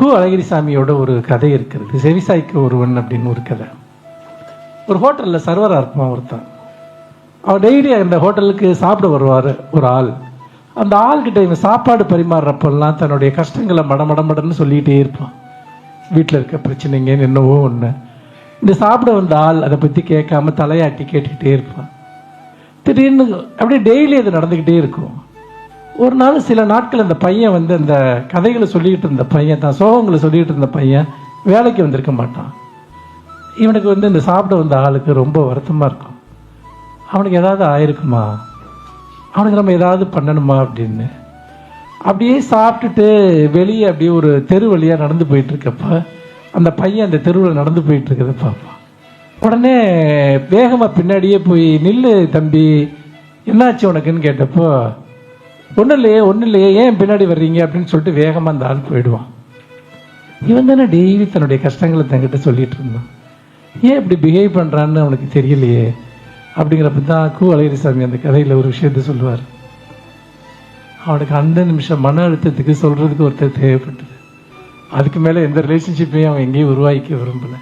கு அழகிரிசாமியோட ஒரு கதை இருக்கிறது. செவிசாய்க்கு ஒருவன் அப்படின்னு ஒரு கதை. ஒரு ஹோட்டலில் சர்வராக இருப்பான் ஒருத்தன். அவர் டெய்லி அந்த ஹோட்டலுக்கு சாப்பிட வருவார் ஒரு ஆள். அந்த ஆள்கிட்ட இவன் சாப்பாடு பரிமாறுறப்பெல்லாம் தன்னுடைய கஷ்டங்களை மடமடமடன்னு சொல்லிகிட்டே இருப்பான். வீட்டில் இருக்க பிரச்சனைங்க என்னவோ ஒன்று இந்த சாப்பிட வந்த ஆள் அதை பற்றி கேட்காம தலையாட்டி கேட்டுக்கிட்டே இருப்பான். திடீர்னு அப்படியே டெய்லி அது நடந்துக்கிட்டே இருக்கும். ஒரு நாள் சில நாட்கள் அந்த பையன் வந்து அந்த கதைகளை சொல்லிக்கிட்டு இருந்த பையன் தான் சோகங்களை சொல்லிக்கிட்டு இருந்த பையன் வேலைக்கு வந்திருக்க மாட்டான். இவனுக்கு வந்து இந்த சாப்பிட வந்த ஆளுக்கு ரொம்ப வருத்தமாக இருக்கும். அவனுக்கு ஏதாவது ஆயிருக்குமா? அவனுக்கு நம்ம ஏதாவது பண்ணணுமா அப்படின்னு. அப்படியே சாப்பிட்டுட்டு வெளியே அப்படியே ஒரு தெரு வழியாக நடந்து போயிட்டுருக்கப்ப அந்த பையன் அந்த தெருவில் நடந்து போயிட்டு இருக்கிறத பார்ப்பான். உடனே வேகமாக பின்னாடியே போய் நில்லு தம்பி என்னாச்சு உனக்குன்னு கேட்டப்போ ஒன்றும் இல்லையே ஒன்றும் இல்லையே ஏன் பின்னாடி வர்றீங்க அப்படின்னு சொல்லிட்டு வேகமாக அந்த ஆள் போயிடுவான். இவன் தானே டெய்லி தன்னுடைய கஷ்டங்களை தங்கிட்ட சொல்லிட்டு இருந்தான். ஏன் இப்படி பிஹேவ் பண்ணுறான்னு அவனுக்கு தெரியலையே. அப்படிங்கிறப்ப தான் கு அழகிரிசாமி அந்த கதையில் ஒரு விஷயத்த சொல்லுவார். அவனுக்கு அந்த நிமிஷம் மன அழுத்தத்துக்கு சொல்கிறதுக்கு ஒருத்தர் தேவைப்பட்டது. அதுக்கு மேலே எந்த ரிலேஷன்ஷிப்பையும் அவன் எங்கேயும் உருவாக்கிக்க விரும்பலை.